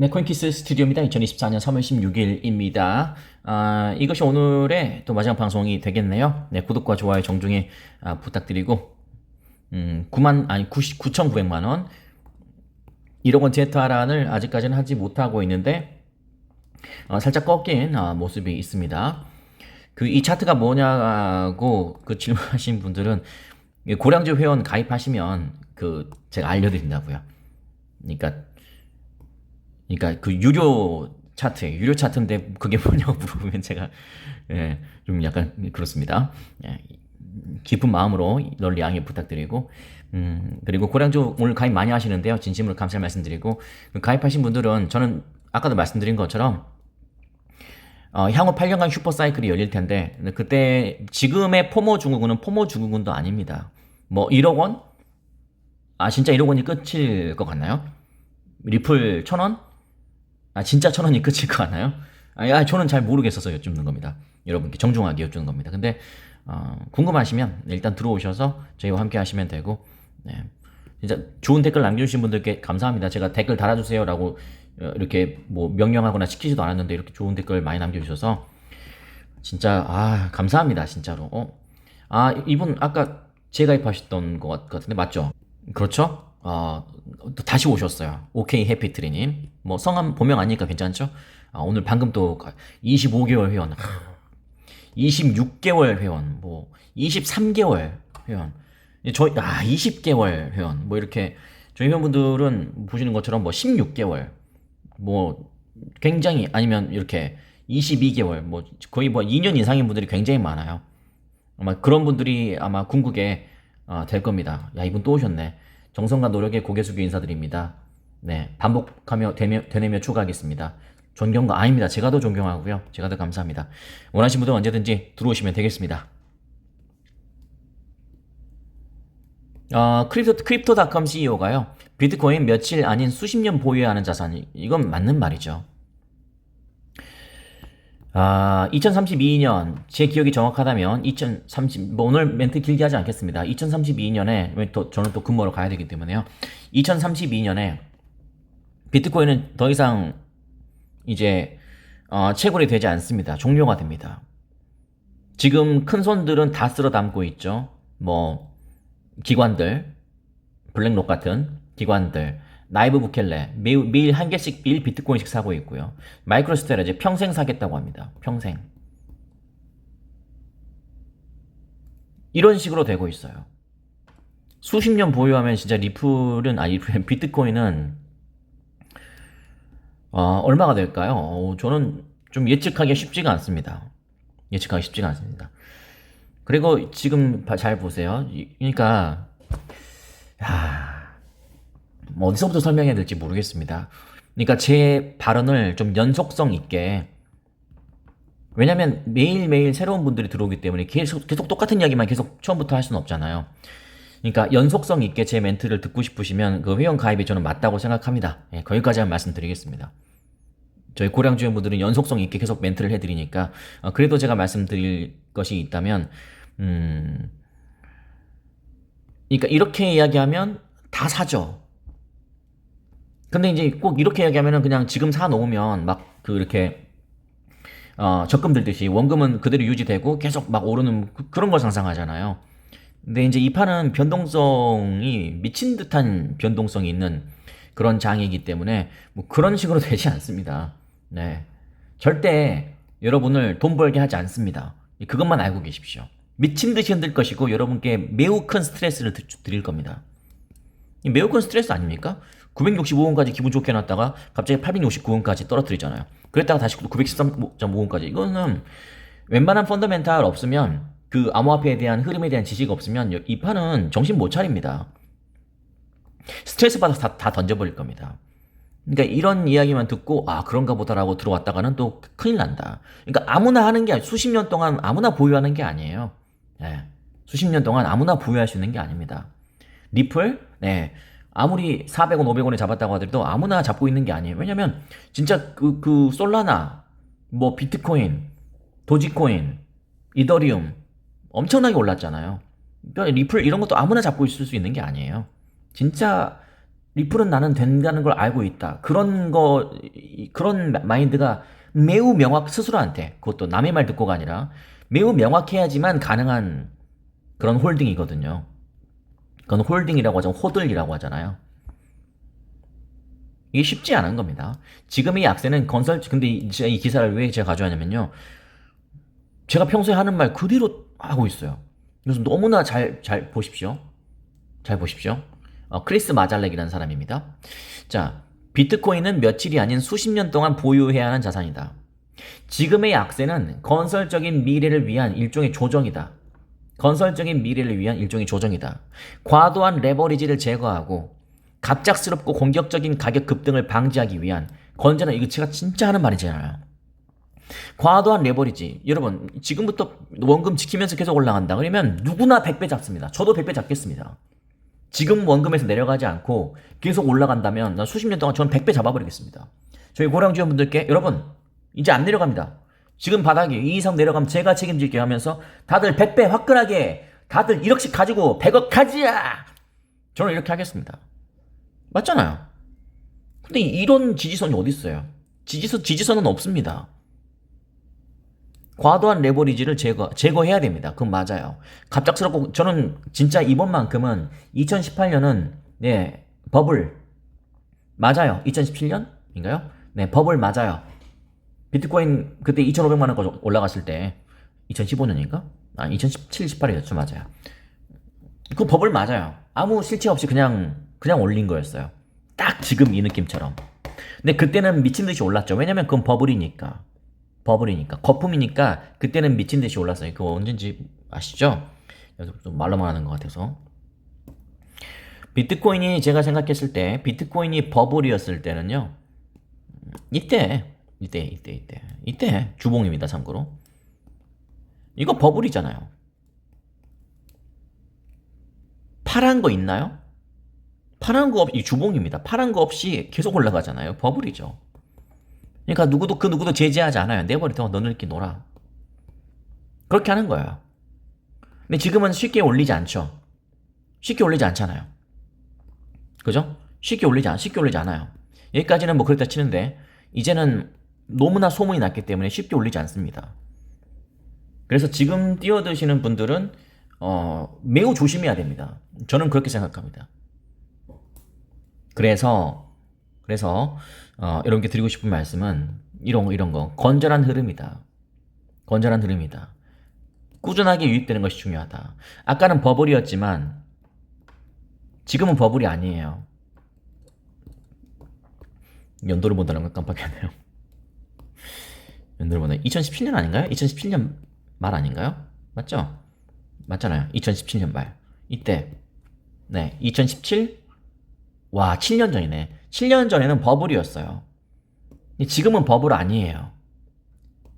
네, 코인키스 스튜디오입니다. 2024년 3월 16일입니다. 아, 이것이 오늘의 또 마지막 방송이 되겠네요. 네, 구독과 좋아요 정중히 아, 부탁드리고, 음, 9만, 아니, 9 9,900만 원, 1억 원 제타란을 아직까지는 하지 못하고 있는데, 어, 살짝 꺾인 아, 모습이 있습니다. 그 이 차트가 뭐냐고 그 질문하신 분들은 이 고량주 회원 가입하시면 그 제가 알려드린다고요. 그러니까 그러니까 그 유료 차트, 유료 차트인데 그게 뭐냐고 물어보면 제가 예, 좀 약간 그렇습니다. 예, 깊은 마음으로 널리 양해 부탁드리고 음, 그리고 고량주 오늘 가입 많이 하시는데요. 진심으로 감사의 말씀드리고 그 가입하신 분들은 저는 아까도 말씀드린 것처럼 어, 향후 8년간 슈퍼사이클이 열릴 텐데 그때 지금의 포모 중국은은 포모 중국은도 아닙니다. 뭐 1억 원? 아 진짜 1억 원이 끝일 것 같나요? 리플 1000원? 아 진짜 1000원이 끝일 것 같나요? 아 야, 저는 잘 모르겠어서 여쭙는 겁니다. 여러분께 정중하게 여쭙는 겁니다. 근데 어, 궁금하시면 일단 들어오셔서 저희와 함께 하시면 되고 네. 진짜 좋은 댓글 남겨주신 분들께 감사합니다. 제가 댓글 달아주세요라고 어, 이렇게 뭐 명령하거나 시키지도 않았는데 이렇게 좋은 댓글 많이 남겨주셔서 진짜 아 감사합니다 진짜로. 어? 아 이분 아까 재가입하셨던 것 같은데 맞죠? 그렇죠? 아, 또 다시 오셨어요. 오케이 해피트리님. 뭐 성함 본명 아니니까 괜찮죠? 아, 오늘 방금 또 25개월 회원, 26개월 회원, 뭐 23개월 회원, 저희 아 20개월 회원, 뭐 이렇게 저희 회원분들은 보시는 것처럼 뭐 16개월, 뭐 굉장히 아니면 이렇게 22개월, 뭐 거의 뭐 2년 이상인 분들이 굉장히 많아요. 아마 그런 분들이 아마 궁극에 어, 될 겁니다. 야 이분 또 오셨네. 정성과 노력에 고개 숙여 인사드립니다. 네, 반복하며 되며, 되뇌며 추가하겠습니다. 존경과 아닙니다. 제가 더 존경하고요. 제가 더 감사합니다. 원하시는 분들 언제든지 들어오시면 되겠습니다. 어, 크립토, 크립토닷컴 CEO가요. 비트코인 며칠 아닌 수십 년 보유해야 하는 자산이 이건 맞는 말이죠. 아, 2032년 제 기억이 정확하다면 2030 뭐 오늘 멘트 길게 하지 않겠습니다. 2032년에 또 저는 또 근무로 가야 되기 때문에요. 2032년에 비트코인은 더 이상 이제 어, 채굴이 되지 않습니다. 종료가 됩니다. 지금 큰 손들은 다 쓸어 담고 있죠. 뭐 기관들, 블랙록 같은 기관들, 나이브 부켈레 매일, 매일 한 개씩 1 비트코인씩 사고 있고요. 마이크로스트레지 평생 사겠다고 합니다. 평생. 이런 식으로 되고 있어요. 수십 년 보유하면 진짜 리플은 아니 비트코인은 어, 얼마가 될까요? 어, 저는 좀 예측하기 쉽지가 않습니다. 예측하기 쉽지가 않습니다. 그리고 지금 바- 잘 보세요. 이- 그러니까 야, 뭐 어디서부터 설명해야 될지 모르겠습니다. 그러니까 제 발언을 좀 연속성 있게 왜냐면 매일매일 새로운 분들이 들어오기 때문에 계속, 계속 똑같은 이야기만 계속 처음부터 할 수는 없잖아요. 그러니까 연속성 있게 제 멘트를 듣고 싶으시면 그 회원 가입이 저는 맞다고 생각합니다. 예, 거기까지만 말씀드리겠습니다. 저희 고량주 회원분들은 연속성 있게 계속 멘트를 해드리니까 어, 그래도 제가 말씀드릴 것이 있다면 음, 그러니까 이렇게 이야기하면 다 사죠. 근데 이제 꼭 이렇게 이야기하면은 그냥 지금 사 놓으면 막 그 이렇게 어, 적금 들듯이 원금은 그대로 유지되고 계속 막 오르는 그- 그런 걸 상상하잖아요. 근데 이제 이 판은 변동성이 미친 듯한 변동성이 있는 그런 장이기 때문에 뭐 그런 식으로 되지 않습니다. 네. 절대 여러분을 돈 벌게 하지 않습니다. 그것만 알고 계십시오. 미친 듯이 흔들 것이고 여러분께 매우 큰 스트레스를 드- 드릴 겁니다. 이 매우 큰 스트레스 아닙니까? 965원까지 기분 좋게 놨다가 갑자기 869원까지 떨어뜨리잖아요. 그랬다가 다시 913.5원까지. 이거는 웬만한 펀더멘탈 없으면 그 암호화폐에 대한 흐름에 대한 지식 없으면 이 판은 정신 못 차립니다. 스트레스 받아서 다, 다 던져버릴 겁니다. 그러니까 이런 이야기만 듣고 아 그런가 보다라고 들어왔다가는 또 큰일 난다. 그러니까 아무나 하는 게 수십 년 동안 아무나 보유하는 게 아니에요. 예. 수십 년 동안 아무나 보유할 수 있는 게 아닙니다. 리플, 네. 아무리 400원, 500원에 잡았다고 하더라도 아무나 잡고 있는 게 아니에요. 왜냐면 진짜 그, 그 솔라나, 뭐 비트코인, 도지코인, 이더리움 엄청나게 올랐잖아요. 그러니까 리플 이런 것도 아무나 잡고 있을 수 있는 게 아니에요. 진짜 리플은 나는 된다는 걸 알고 있다. 그런 거, 이- 그런 마인드가 매우 명확, 스스로한테, 그것도 남의 말 듣고가 아니라 매우 명확해야지만 가능한 그런 홀딩이거든요. 그건 홀딩이라고 하죠. 호들이라고 하잖아요. 이게 쉽지 않은 겁니다. 지금 이 약세는 건설, 근데 이, 이 기사를 왜 제가 가져왔냐면요. 제가 평소에 하는 말 그대로 하고 있어요. 그래서 너무나 잘, 잘 보십시오. 잘 보십시오. 어, 크리스 마잘렉이라는 사람입니다. 자, 비트코인은 며칠이 아닌 수십 년 동안 보유해야 하는 자산이다. 지금의 약세는 건설적인 미래를 위한 일종의 조정이다. 건설적인 미래를 위한 일종의 조정이다. 과도한 레버리지를 제거하고 갑작스럽고 공격적인 가격 급등을 방지하기 위한 건전한 이거 제가 진짜 하는 말이잖아요. 과도한 레버리지. 여러분, 지금부터 원금 지키면서 계속 올라간다. 그러면 누구나 100배 잡습니다. 저도 100배 잡겠습니다. 지금 원금에서 내려가지 않고 계속 올라간다면 난 수십 년 동안 저는 100배 잡아버리겠습니다. 저희 고랑 지원분들께 여러분 이제 안 내려갑니다. 지금 바닥이 이 이상 내려가면 제가 책임질게요 하면서 다들 100배 화끈하게 다들 1억씩 가지고 100억 가지야! 저는 이렇게 하겠습니다. 맞잖아요. 근데 이런 지지선이 어디 있어요? 지지선 지지선은 없습니다. 과도한 레버리지를 제거 제거해야 됩니다. 그건 맞아요. 갑작스럽고 저는 진짜 이번만큼은 2018년은 네 버블 맞아요. 2017년인가요? 네 버블 맞아요. 비트코인 그때 2,500만 원까지 올라갔을 때 2015년인가? 아 2017, 18이었죠 맞아요. 그 버블 맞아요. 아무 실체 없이 그냥 그냥 올린 거였어요. 딱 지금 이 느낌처럼. 근데 그때는 미친 듯이 올랐죠. 왜냐면 그건 버블이니까. 버블이니까. 거품이니까 그때는 미친 듯이 올랐어요. 그거 언젠지 아시죠? 그래서 좀 말로만 하는 것 같아서. 비트코인이 제가 생각했을 때 비트코인이 버블이었을 때는요. 이때 이때 이때 이때 이때 주봉입니다 참고로 이거 버블이잖아요 파란 거 있나요? 파란 거 없이 주봉입니다. 파란 거 없이 계속 올라가잖아요. 버블이죠. 그러니까 누구도 그 누구도 제재하지 않아요. 내버려 너늘끼 놀아. 그렇게 하는 거예요. 근데 지금은 쉽게 올리지 않죠. 쉽게 올리지 않잖아요. 그죠? 쉽게 올리지 않, 쉽게 올리지 않아요. 여기까지는 뭐 그렇다 치는데 이제는 너무나 소문이 났기 때문에 쉽게 올리지 않습니다. 그래서 지금 뛰어드시는 분들은 어, 매우 조심해야 됩니다. 저는 그렇게 생각합니다. 그래서 그래서 어, 여러분께 드리고 싶은 말씀은 이런 거 이런 거 건전한 흐름이다. 건전한 흐름이다. 꾸준하게 유입되는 것이 중요하다. 아까는 버블이었지만 지금은 버블이 아니에요. 연도를 본다는 걸 깜빡했네요. 연도를 보네. 2017년 아닌가요? 2017년 말 아닌가요? 맞죠? 맞잖아요. 2017년 말. 이때. 네. 2017? 와, 7년 전이네. 7년 전에는 버블이었어요. 지금은 버블 아니에요.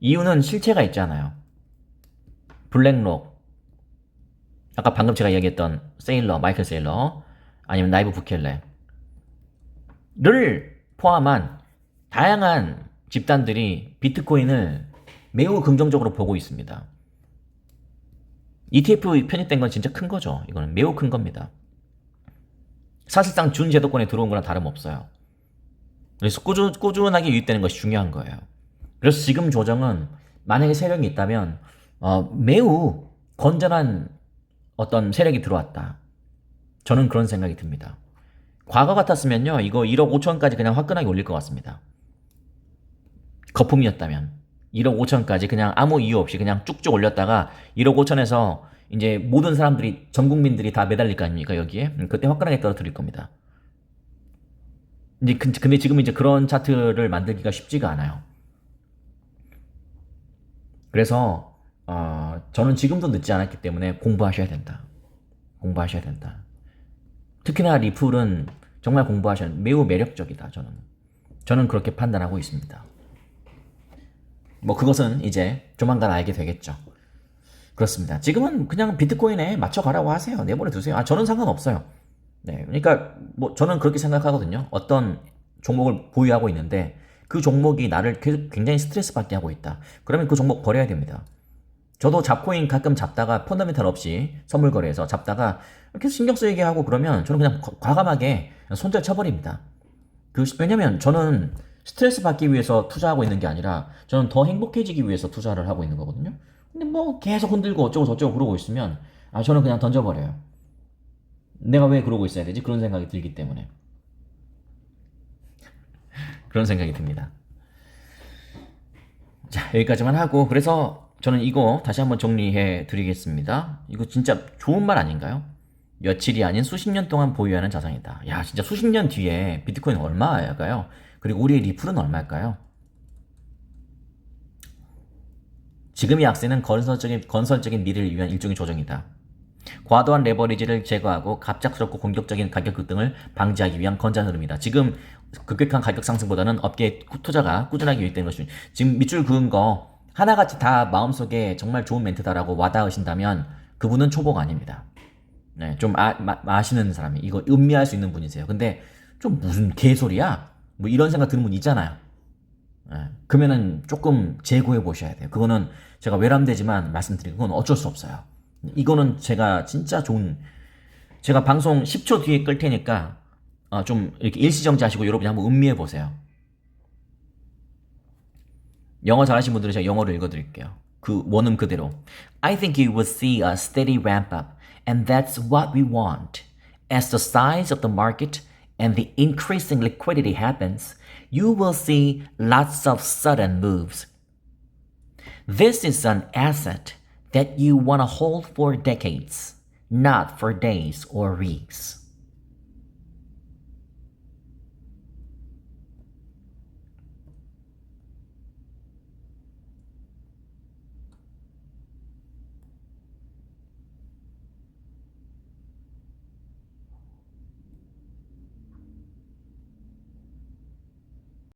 이유는 실체가 있잖아요. 블랙록. 아까 방금 제가 이야기했던 세일러, 마이클 세일러. 아니면 나이브 부켈레. 를 포함한 다양한 집단들이 비트코인을 매우 긍정적으로 보고 있습니다. ETF 편입된 건 진짜 큰 거죠. 이거는 매우 큰 겁니다. 사실상 준 제도권에 들어온 거랑 다름없어요. 그래서 꾸준, 꾸준하게 유입되는 것이 중요한 거예요. 그래서 지금 조정은 만약에 세력이 있다면 어, 매우 건전한 어떤 세력이 들어왔다. 저는 그런 생각이 듭니다. 과거 같았으면요, 이거 1억 5천까지 그냥 화끈하게 올릴 것 같습니다. 거품이었다면 1억 5천까지 그냥 아무 이유 없이 그냥 쭉쭉 올렸다가 1억 5천에서 이제 모든 사람들이 전 국민들이 다 매달릴 거 아닙니까 여기에 음, 그때 화끈하게 떨어뜨릴 겁니다. 이제 근- 근데 지금 이제 그런 차트를 만들기가 쉽지가 않아요. 그래서 어, 저는 지금도 늦지 않았기 때문에 공부하셔야 된다. 공부하셔야 된다. 특히나 리플은 정말 공부하셔야 매우 매력적이다. 저는 저는 그렇게 판단하고 있습니다. 뭐 그것은 이제 조만간 알게 되겠죠. 그렇습니다. 지금은 그냥 비트코인에 맞춰가라고 하세요. 내버려 두세요. 아 저는 상관없어요. 네, 그러니까 뭐 저는 그렇게 생각하거든요. 어떤 종목을 보유하고 있는데 그 종목이 나를 계속 굉장히 스트레스 받게 하고 있다. 그러면 그 종목 버려야 됩니다. 저도 잡코인 가끔 잡다가 펀더멘탈 없이 선물 거래에서 잡다가 이렇게 신경 쓰이게 하고 그러면 저는 그냥 거- 과감하게 손절 쳐버립니다. 그 왜냐면 저는 스트레스 받기 위해서 투자하고 있는 게 아니라 저는 더 행복해지기 위해서 투자를 하고 있는 거거든요. 근데 뭐 계속 흔들고 어쩌고 저쩌고 그러고 있으면 아 저는 그냥 던져버려요. 내가 왜 그러고 있어야 되지? 그런 생각이 들기 때문에 그런 생각이 듭니다. 자 여기까지만 하고 그래서 저는 이거 다시 한번 정리해 드리겠습니다. 이거 진짜 좋은 말 아닌가요? 며칠이 아닌 수십 년 동안 보유하는 자산이다. 야, 진짜 수십 년 뒤에 비트코인 얼마일까요? 그리고 우리의 리플은 얼마일까요? 지금의 약세는 건설적인, 건설적인 미래를 위한 일종의 조정이다. 과도한 레버리지를 제거하고 갑작스럽고 공격적인 가격 급등을 방지하기 위한 건전 흐름이다. 지금 급격한 가격 상승보다는 업계 투자가 꾸준하게 유입되는 것이 지금 밑줄 그은 거 하나같이 다 마음속에 정말 좋은 멘트다라고 와닿으신다면 그분은 초보가 아닙니다. 네, 좀 아, 마, 아시는 사람이 이거 음미할 수 있는 분이세요. 근데 좀 무슨 개소리야? 뭐 이런 생각 드는 분 있잖아요. 예, 그러면은 조금 재고해 보셔야 돼요. 그거는 제가 외람되지만 말씀드리고 그건 어쩔 수 없어요. 이거는 제가 진짜 좋은 제가 방송 10초 뒤에 끌 테니까 어, 좀 이렇게 일시정지 하시고 여러분이 한번 음미해 보세요. 영어 잘하시는 분들은 제가 영어로 읽어드릴게요. 그 원음 그대로. I think you will see a steady ramp up, and that's what we want. As the size of the market and the increasing liquidity happens, you will see lots of sudden moves. This is an asset that you want to hold for decades, not for days or weeks.